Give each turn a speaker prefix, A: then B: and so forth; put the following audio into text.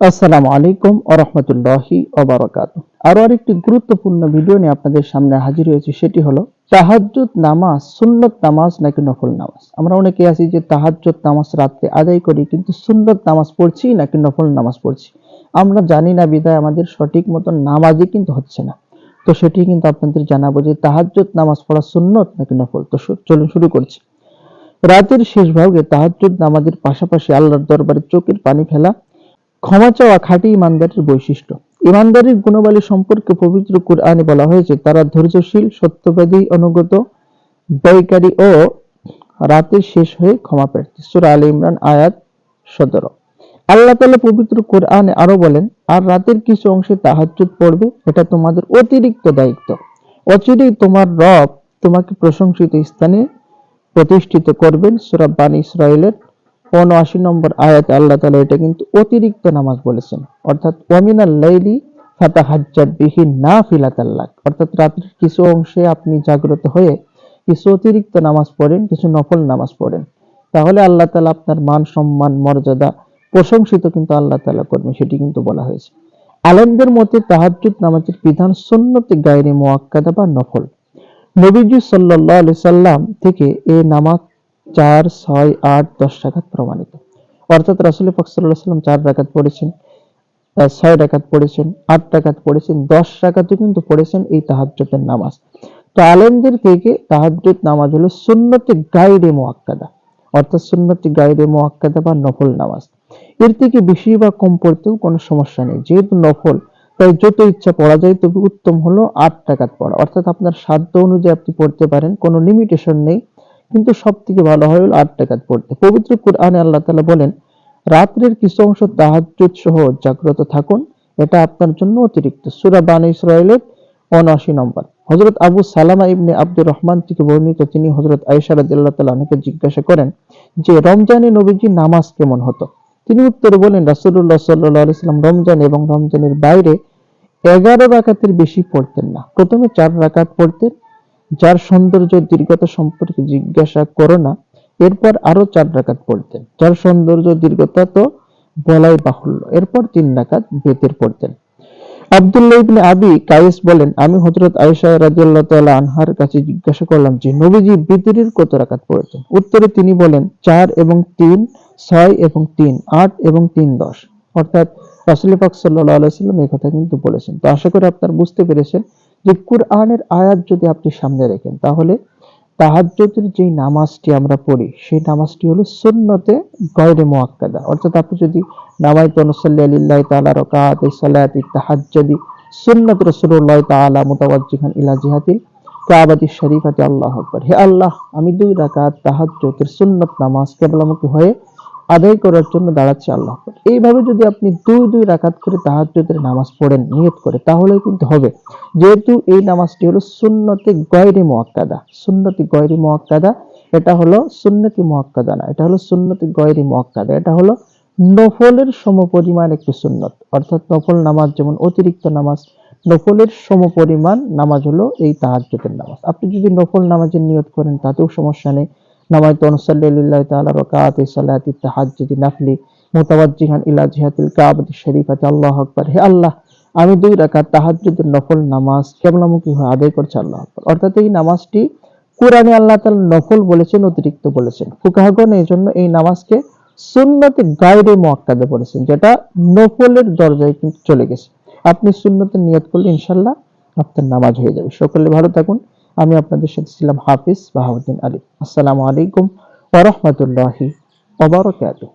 A: আসসালামু আলাইকুম আরহামতুল্লাহি অবরাকাত আরও আরেকটি গুরুত্বপূর্ণ ভিডিও নিয়ে আপনাদের সামনে হাজির হয়েছে, সেটি হলো তাহাজ্জুদ নামাজ, সুন্নত নামাজ নাকি নফল নামাজ? আমরা অনেকে আছি যে তাহাজ্জুদ নামাজ রাত্রে আদায় করি, কিন্তু সুন্নত নামাজ পড়ছি নাকি নফল নামাজ পড়ছি? আমরা জানি না বিদায় আমাদের সঠিক মতো নামাজই কিন্তু হচ্ছে না। তো সেটি কিন্তু আপনাদের জানাব যে তাহাজ্জুদ নামাজ পড়া সুন্নত নাকি নফল? তো চলুন শুরু করছি। রাতের শেষ ভাগে তাহাজ্জুদ নামাজের পাশাপাশি আল্লাহর দরবারে চোখের পানি ফেলা ক্ষমা চাওয়া খাঁটি ইমানদারের বৈশিষ্ট্য। ইমানদারের গুণবালী সম্পর্কে পবিত্র কুরআনে বলা হয়েছে, তারা ধৈর্যশীল, সত্যবাদী, অনুগত, ব্যয়কারী ও রাতের শেষ হয়ে ক্ষমা প্রার্থী। সূরা আলী ইমরান, আয়াত সতেরো। আল্লাহ তাআলা পবিত্র কোরআনে আরও বলেন, আর রাতের কিছু অংশে তাহাজ্জুদ পড়বে, এটা তোমাদের অতিরিক্ত দায়িত্ব। অচিরেই তোমার রব তোমাকে প্রশংসিত স্থানে প্রতিষ্ঠিত করবেন। সূরা বানী ইসরায়েলের উনআশি নম্বর আয়াতে আল্লাহ তাআলা এটা কিন্তু অতিরিক্ত নামাজ বলেছেন। অর্থাৎ ওয়ামিনাল লাইলি ফাতাহাজ্জাদ বিহি নাফিলাতাল লাক অর্থাৎ রাত্রির কিছু অংশে আপনি জাগ্রত হয়ে কিছু অতিরিক্ত নামাজ পড়েন, কিছু নফল নামাজ পড়েন। তাহলে আল্লাহ তাআলা আপনার মান সম্মান, মর্যাদা প্রশংসিত কিন্তু আল্লাহ তাআলা করবেন, সেটি কিন্তু বলা হয়েছে। আলেমদের মতে তাহাজ্জুদ নামাজের বিধান সুন্নতে গায়রে মুআক্কাদা বা নফল। নবীজি আলাইহি সাল্লাম থেকে এ নামাজ চার, ছয়, আট, দশ রাকাত প্রমাণিত। অর্থাৎ রাসূল পাক সাল্লাম চার রাকাত পড়েছেন ছয় রাকাত পড়েছেন, আট রাকাত পড়েছেন, দশ রাকাতও কিন্তু পড়েছেন এই তাহাজ্জুদের নামাজ। তো আলেমদের থেকে তাহাজ্জুদ নামাজ হলো সুন্নতে গায়রে মুআক্কাদা অর্থাৎ সুন্নতে গায়রে মুআক্কাদা বা নফল নামাজ। এর থেকে বেশি বা কম পড়তেও কোনো সমস্যা নেই, যেহেতু নফল, তাই যত ইচ্ছা পড়া যায় তবে উত্তম হলো আট টাকাত পড়া। অর্থাৎ আপনার সাধ্য অনুযায়ী আপনি পড়তে পারেন, কোনো লিমিটেশন নেই। কিন্তু সব থেকে ভালো হয় হলো আট টাকাত পড়তে। পবিত্র কোরআনে আল্লাহ তাআলা বলেন, রাত্রের কিছু অংশ তাহাজ্জুদ সহ জাগ্রত থাকুন, এটা আপনার জন্য অতিরিক্ত। সূরা বানী ইসরায়েলের 79 নম্বর। হযরত আবু সালামা ইবনে আব্দুর রহমান থেকে বর্ণিত তিনি রাদিয়াল্লাহু তাআলা আনহাকে জিজ্ঞাসা করেন যে, রমজানে নবীজি নামাজ কেমন হতো? তিনি উত্তরে বলেন, রাসূলুল্লাহ সাল্লাল্লাহু আলাইহি সাল্লাম রমজান এবং রমজানের বাইরে এগারো রাকাতের বেশি পড়তেন না। প্রথমে চার রাকাত পড়তেন যার সৌন্দর্য দীর্ঘতা সম্পর্কে জিজ্ঞাসা করো না। এরপর আরও চার রাকাত পড়তেন যার সৌন্দর্য দীর্ঘতা তো বলাই বাহুল্য। এরপর তিন রাকাত বেতের পড়তেন। আব্দুল্লাহ ইবনে আবি বলেন, আমি হযরত আয়েশা রাদিয়াল্লাহু তাআলা আনহার কাছে জিজ্ঞাসা করলাম যে, নবীজি বিতরের কত রাকাত পড়েছেন? উত্তরে তিনি বলেন, চার এবং তিন, ছয় এবং তিন, আট এবং তিন, দশ। অর্থাৎ রাসূল পাক সাল্লাল্লাহু আলাইহি এই কথা কিন্তু বলেছেন। তো আশা করি আপনারা বুঝতে পেরেছেন যে কুরআনের আয়াত যদি আপনি সামনে রাখেন, তাহলে তাহাজ্জুদের যে নামাজটি আমরা পড়ি, সেই নামাজটি হলো সুন্নতে গয়রে মুআক্কাদা অর্থাৎ আপনি যদি নামাইতু নুসাল্লি লিল্লাহি তাআলা রাকাত সালাতি তাহাজ্জুদি, সুন্নাত রাসূলুল্লাহ তাআলা মুতাওয়াজ্জিহান ইলা জিহাতিল কাবাতি শরীফাতে, আল্লাহু আকবার। হে আল্লাহ, আমি দুই রাকাত তাহাজ্জুদের সুন্নত নামাজ কেবলামুখী হয়ে আদায় করার জন্য দাঁড়াচ্ছে আল্লাহ। এইভাবে যদি আপনি দুই দুই রাকাত করে তাহাজ্জুদের নামাজ পড়েন, নিয়ত করে তাহলে কিন্তু হবে। যেহেতু এই নামাজটি হলো সুন্নতে গয়রে মুআক্কাদা সুন্নতি গয়রে মুআক্কাদা এটা হলো সুন্নতি মুআক্কাদা না, এটা হলো সুন্নতি গয়রে মুআক্কাদা এটা হলো নফলের সমপরিমাণ একটি সুন্নত। অর্থাৎ নফল নামাজ যেমন অতিরিক্ত নামাজ, নফলের সমপরিমাণ নামাজ হলো এই তাহাজ্জুদের নামাজ। আপনি যদি নফল নামাজের নিয়ত করেন, তাতেও সমস্যা নেই। আমি দুই নফল নামাজ আদায় করছি আল্লাহ অর্থাৎ এই নামাজটি কোরআনে আল্লাহ নফল বলেছেন, অতিরিক্ত বলেছেন। ফুকাহাগণ এই জন্য এই নামাজকে সুন্নতে গায়রে মুআক্কাদা বলেছেন, যেটা নফলের দরজায় কিন্তু চলে গেছে। আপনি সুন্নতের নিয়ত করলে ইনশাআল্লাহ আপনার নামাজ হয়ে যাবে। সকলে ভালো থাকুন। আমি আপনাদের সাথে ছিলাম হাফিজ বাহাউদ্দিন আলী। আসসালামু আলাইকুম ওরহমতুল্লাহি বারাকাতুহু।